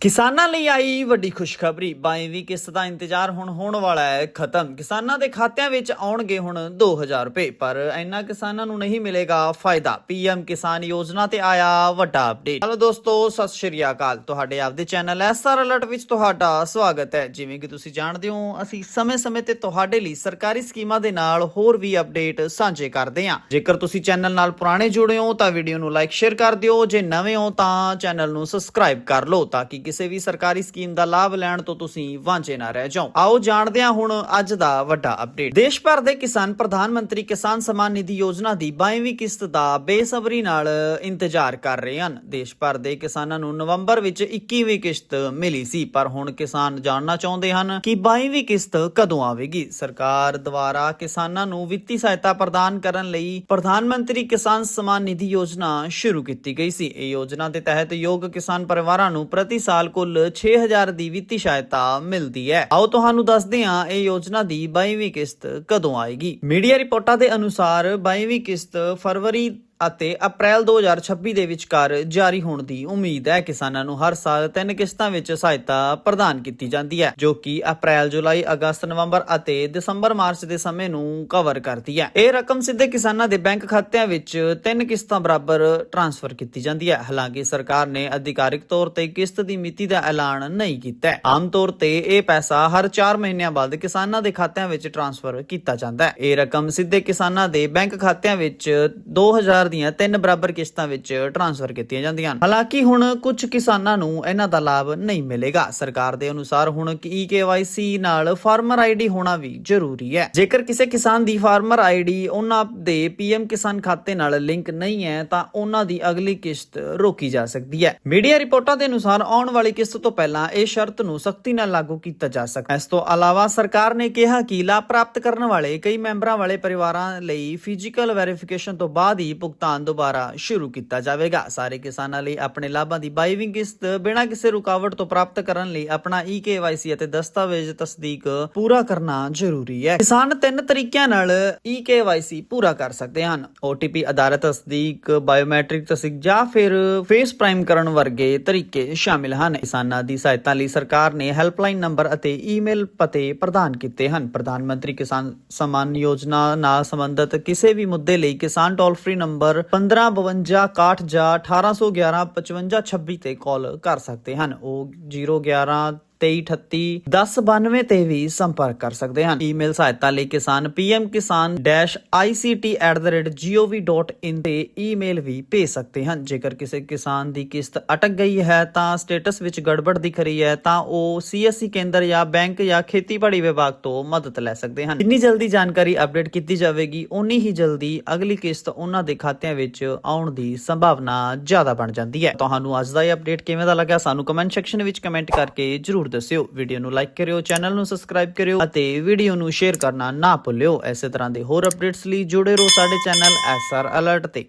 ਕਿਸਾਨਾਂ ਲਈ ਆਈ ਵੱਡੀ ਖੁਸ਼ਖਬਰੀ। 22ਵੀਂ ਕਿਸ਼ਤ ਦਾ ਇੰਤਜ਼ਾਰ ਹੁਣ ਹੋਣ ਵਾਲਾ ਹੈ, ਖਤਮ। ਕਿਸਾਨਾਂ ਦੇ ਖਾਤਿਆਂ ਵਿੱਚ ਆਉਣਗੇ ਹੁਣ 2000 ਰੁਪਏ, ਪਰ ਇੰਨਾ ਕਿਸਾਨਾਂ ਨੂੰ ਨਹੀਂ ਮਿਲੇਗਾ ਫਾਇਦਾ। ਪੀਐਮ ਕਿਸਾਨ ਯੋਜਨਾ ਤੇ ਆਇਆ ਵੱਡਾ ਅਪਡੇਟ ਹਲੋ ਦੋਸਤੋ, ਸਤਿ ਸ਼੍ਰੀ ਅਕਾਲ। ਤੁਹਾਡੇ ਆਪਦੇ ਚੈਨਲ ਐਸਆਰ ਅਲਰਟ ਵਿੱਚ ਤੁਹਾਡਾ ਸਵਾਗਤ ਹੈ। ਜਿਵੇਂ ਕਿ ਤੁਸੀਂ ਜਾਣਦੇ ਹੋ, ਅਸੀਂ ਸਮੇਂ-ਸਮੇਂ ਤੇ ਤੁਹਾਡੇ ਲਈ ਸਰਕਾਰੀ ਸਕੀਮਾਂ ਦੇ ਨਾਲ ਹੋਰ ਵੀ ਅਪਡੇਟ ਸਾਂਝੇ ਕਰਦੇ ਹਾਂ। ਜੇਕਰ ਤੁਸੀਂ ਚੈਨਲ ਨਾਲ ਪੁਰਾਣੇ ਜੁੜੇ ਹੋ, ਤਾਂ ਵੀਡੀਓ ਨੂੰ ਲਾਈਕ ਸ਼ੇਅਰ ਕਰ ਦਿਓ। ਜੇ ਨਵੇਂ ਹੋ, ਤਾਂ ਚੈਨਲ ਨੂੰ ਸਬਸਕ੍ਰਾਈਬ ਕਰ ਲਓ, ਤਾਂ ਕਿ ਕਿਸੇ ਵੀ ਸਰਕਾਰੀ ਸਕੀਮ ਦਾ ਲਾਭ ਲੈਣ ਤੋਂ ਤੁਸੀਂ ਵਾਂਝੇ ਨਾ ਰਹਿ ਜਾਓ। ਆਓ ਜਾਣਦੇ ਹਾਂ ਹੁਣ ਅੱਜ ਦਾ ਵੱਡਾ ਅਪਡੇਟ ਦੇਸ਼ ਭਰ ਦੇ ਕਿਸਾਨ ਪ੍ਰਧਾਨ ਮੰਤਰੀ ਕਿਸਾਨ ਸਮਾਨ ਨਿਧੀ ਯੋਜਨਾ ਦੀ 22ਵੀਂ ਕਿਸ਼ਤ ਦਾ ਬੇਸਬਰੀ ਨਾਲ ਇੰਤਜ਼ਾਰ ਕਰ ਰਹੇ ਹਨ। ਦੇਸ਼ ਭਰ ਦੇ ਕਿਸਾਨਾਂ ਨੂੰ ਨਵੰਬਰ ਵਿੱਚ 21ਵੀਂ ਕਿਸ਼ਤ ਮਿਲੀ ਸੀ, ਪਰ ਹੁਣ ਕਿਸਾਨ ਜਾਣਨਾ ਚਾਹੁੰਦੇ ਹਨ ਕਿ 22ਵੀਂ ਕਿਸ਼ਤ ਕਦੋਂ ਆਵੇਗੀ। ਸਰਕਾਰ ਦੁਆਰਾ ਕਿਸਾਨਾਂ ਨੂੰ ਵਿੱਤੀ ਸਹਾਇਤਾ ਪ੍ਰਦਾਨ ਕਰਨ ਲਈ ਪ੍ਰਧਾਨ ਮੰਤਰੀ ਕਿਸਾਨ ਸਮਾਨ ਨਿਧੀ ਯੋਜਨਾ ਸ਼ੁਰੂ ਕੀਤੀ ਗਈ ਸੀ। ਇਹ ਯੋਜਨਾ ਦੇ ਤਹਿਤ ਯੋਗ ਕਿਸਾਨ ਪਰਿਵਾਰਾਂ ਨੂੰ ਪ੍ਰਤੀ ਸਾਲ ਕੁੱਲ 6000 ਦੀ ਵਿੱਤੀ ਸਹਾਇਤਾ ਮਿਲਦੀ ਹੈ। ਆਓ ਤੁਹਾਨੂੰ ਦੱਸਦੇ ਹਾਂ ਇਹ ਯੋਜਨਾ ਦੀ 22ਵੀਂ ਕਿਸ਼ਤ ਕਦੋਂ ਆਏਗੀ। ਮੀਡੀਆ ਰਿਪੋਰਟਾਂ ਦੇ ਅਨੁਸਾਰ 22ਵੀਂ ਕਿਸ਼ਤ ਫਰਵਰੀ ਅਤੇ ਅਪ੍ਰੈਲ 2026 ਦੇ ਵਿਚਕਾਰ ਜਾਰੀ ਹੋਣ ਦੀ ਉਮੀਦ ਹੈ। ਕਿਸਾਨਾਂ ਨੂੰ ਹਰ ਸਾਲ ਤਿੰਨ ਕਿਸ਼ਤਾਂ ਵਿੱਚ ਸਹਾਇਤਾ ਪ੍ਰਦਾਨ ਕੀਤੀ ਜਾਂਦੀ ਹੈ, ਜੋ ਕਿ ਅਪ੍ਰੈਲ, ਜੁਲਾਈ, ਅਗਸਤ, ਨਵੰਬਰ ਅਤੇ ਦਸੰਬਰ, ਮਾਰਚ ਦੇ ਸਮੇਂ ਨੂੰ ਕਵਰ ਕਰਦੀ ਹੈ। ਇਹ ਰਕਮ ਸਿੱਧੇ ਕਿਸਾਨਾਂ ਦੇ ਬੈਂਕ ਖਾਤਿਆਂ ਵਿੱਚ ਤਿੰਨ ਕਿਸ਼ਤਾਂ ਬਰਾਬਰ ਟ੍ਰਾਂਸਫਰ ਕੀਤੀ ਜਾਂਦੀ ਹੈ। ਹਾਲਾਂਕਿ ਸਰਕਾਰ ਨੇ ਅਧਿਕਾਰਿਕ ਤੌਰ ਤੇ ਕਿਸ਼ਤ ਦੀ ਮਿਤੀ ਦਾ ਐਲਾਨ ਨਹੀਂ ਕੀਤਾ ਹੈ। ਆਮ ਤੌਰ ਤੇ ਇਹ ਪੈਸਾ ਹਰ 4 ਮਹੀਨਿਆਂ ਬਾਅਦ ਕਿਸਾਨਾਂ ਦੇ ਖਾਤਿਆਂ ਵਿੱਚ ਟ੍ਰਾਂਸਫਰ ਕੀਤਾ ਜਾਂਦਾ ਹੈ। ਇਹ ਰਕਮ ਸਿੱਧੇ ਕਿਸਾਨਾਂ ਦੇ ਬੈਂਕ ਖਾਤਿਆਂ ਵਿੱਚ 2000 ਦੀਆਂ ਤਿੰਨ ਬਰਾਬਰ ਕਿਸ਼ਤਾਂ ਵਿੱਚ ਟ੍ਰਾਂਸਫਰ ਕੀਤੀਆਂ ਜਾਂਦੀਆਂ ਹਨ। ਹਾਲਾਂਕਿ ਹੁਣ ਕੁਝ ਕਿਸਾਨਾਂ ਨੂੰ ਇਹਨਾਂ ਦਾ ਲਾਭ ਨਹੀਂ ਮਿਲੇਗਾ। ਸਰਕਾਰ ਦੇ ਅਨੁਸਾਰ ਹੁਣ EKYC ਨਾਲ ਫਾਰਮਰ ਆਈਡੀ ਹੋਣਾ ਵੀ ਜ਼ਰੂਰੀ ਹੈ। ਜੇਕਰ ਕਿਸੇ ਕਿਸਾਨ ਦੀ ਫਾਰਮਰ ਆਈਡੀ ਉਹਨਾਂ ਦੇ ਪੀਐਮ ਕਿਸਾਨ ਖਾਤੇ ਨਾਲ ਲਿੰਕ ਨਹੀਂ ਹੈ, ਤਾਂ ਉਹਨਾਂ ਦੀ ਅਗਲੀ ਕਿਸ਼ਤ ਰੋਕੀ ਜਾ ਸਕਦੀ ਹੈ। ਮੀਡੀਆ ਰਿਪੋਰਟਾਂ ਦੇ ਅਨੁਸਾਰ ਆਉਣ ਵਾਲੀ ਕਿਸ਼ਤ ਤੋਂ ਪਹਿਲਾਂ ਇਹ ਸ਼ਰਤ ਨੂੰ ਸਖਤੀ ਨਾਲ ਲਾਗੂ ਕੀਤਾ ਜਾ ਸਕਦਾ ਹੈ। ਇਸ ਤੋਂ ਇਲਾਵਾ ਸਰਕਾਰ ਨੇ ਕਿਹਾ ਕਿ ਲਾਭ ਪ੍ਰਾਪਤ ਕਰਨ ਵਾਲੇ ਕਈ ਮੈਂਬਰਾਂ ਵਾਲੇ ਪਰਿਵਾਰਾਂ ਲਈ ਫਿਜ਼ੀਕਲ ਵੈਰੀਫਿਕੇਸ਼ਨ ਤੋਂ ਬਾਅਦ ਹੀ ਭੁਗਤਾਨ ਭੁਗਤਾਨ ਦੁਬਾਰਾ ਸ਼ੁਰੂ ਕੀਤਾ ਜਾਵੇਗਾ। ਸਾਰੇ ਕਿਸਾਨਾਂ ਲਈ ਆਪਣੇ ਲਾਭਾਂ ਦੀ 22ਵੀਂ ਕਿਸ਼ਤ ਬਿਨਾਂ ਕਿਸੇ ਰੁਕਾਵਟ ਤੋਂ ਪ੍ਰਾਪਤ ਕਰਨ ਲਈ ਆਪਣਾ EKYC ਅਤੇ ਦਸਤਾਵੇਜ਼ ਤਸਦੀਕ ਪੂਰਾ ਕਰਨਾ ਜ਼ਰੂਰੀ ਹੈ। ਕਿਸਾਨ ਤਿੰਨ ਤਰੀਕਿਆਂ ਨਾਲ EKYC ਪੂਰਾ ਕਰ ਸਕਦੇ ਹਨ। OTP ਆਧਾਰਿਤ ਤਸਦੀਕ, ਬਾਇਓਮੈਟ੍ਰਿਕ ਤਸਦੀਕ ਜਾਂ ਫਿਰ ਫੇਸ ਪ੍ਰਾਈਮ ਕਰਨ ਵਰਗੇ ਤਰੀਕੇ ਸ਼ਾਮਿਲ ਹਨ। ਕਿਸਾਨਾਂ ਦੀ ਸਹਾਇਤਾ ਲਈ ਸਰਕਾਰ ਨੇ ਹੈਲਪਲਾਈਨ ਨੰਬਰ ਅਤੇ ਈਮੇਲ ਪਤੇ ਪ੍ਰਦਾਨ ਕੀਤੇ ਹਨ। ਪ੍ਰਧਾਨ ਮੰਤਰੀ ਕਿਸਾਨ ਸਨਮਾਨ ਯੋਜਨਾ ਨਾਲ ਸੰਬੰਧਿਤ ਕਿਸੇ ਵੀ ਮੁੱਦੇ ਲਈ ਕਿਸਾਨ ਟੋਲ ਫ੍ਰੀ ਨੰਬਰ 1552 ਜਾਂ 1811 5526 ਤੇ ਕਾਲ ਕਰ ਸਕਦੇ ਹਨ। ਉਹ 011 2338 1092 ਤੇ ਵੀ ਸੰਪਰਕ ਕਰ ਸਕਦੇ ਹਨ। ਈਮੇਲ ਸਹਾਇਤਾ ਲਈ ਕਿਸਾਨ pmkisan-ict@gov.in ਤੇ ਈਮੇਲ ਵੀ ਭੇਜ ਸਕਦੇ ਹਨ। ਜੇਕਰ ਕਿਸੇ ਕਿਸਾਨ ਦੀ ਕਿਸ਼ਤ ਅਟਕ ਗਈ ਹੈ ਤਾਂ ਸਟੇਟਸ ਵਿੱਚ ਗੜਬੜ ਦਿਖ ਰਹੀ ਹੈ ਤਾਂ ਉਹ ਸੀਐਸਸੀ ਕੇਂਦਰ ਜਾਂ ਬੈਂਕ ਜਾਂ ਖੇਤੀਬਾੜੀ ਵਿਭਾਗ ਤੋਂ ਮਦਦ ਲੈ ਸਕਦੇ ਹਨ। ਜਿੰਨੀ ਜਲਦੀ ਜਾਣਕਾਰੀ ਅਪਡੇਟ ਕੀਤੀ ਜਾਵੇਗੀ ਉਨੀ ਹੀ ਜਲਦੀ ਅਗਲੀ ਕਿਸ਼ਤ ਉਹਨਾਂ ਦੇ ਖਾਤਿਆਂ ਵਿੱਚ ਆਉਣ ਦੀ ਸੰਭਾਵਨਾ ਜ਼ਿਆਦਾ ਬਣ ਜਾਂਦੀ ਹੈ। ਤੁਹਾਨੂੰ ਅੱਜ ਦਾ ਇਹ ਅਪਡੇਟ ਕਿਵੇਂ ਦਾ ਲੱਗਾ ਸਾਨੂੰ ਕਮੈਂਟ ਸੈਕਸ਼ਨ ਵਿੱਚ ਕਮੈਂਟ ਕਰਕੇ ਜ਼ਰੂਰ ਜਰੂਰ ਦੱਸਿਓ। ਵੀਡੀਓ ਨੂੰ ਲਾਈਕ ਕਰਿਓ ਚੈਨਲ ਨੂੰ ਸਬਸਕ੍ਰਾਈਬ ਕਰਿਓ ਅਤੇ ਵੀਡੀਓ ਨੂੰ ਸ਼ੇਅਰ ਕਰਨਾ ਨਾ ਭੁੱਲਿਓ। ਐਸੇ ਤਰ੍ਹਾਂ ਦੇ ਹੋਰ ਅਪਡੇਟਸ ਲਈ ਜੁੜੇ ਰਹੋ ਸਾਡੇ ਚੈਨਲ ਐਸਆਰ ਅਲਰਟ ਤੇ।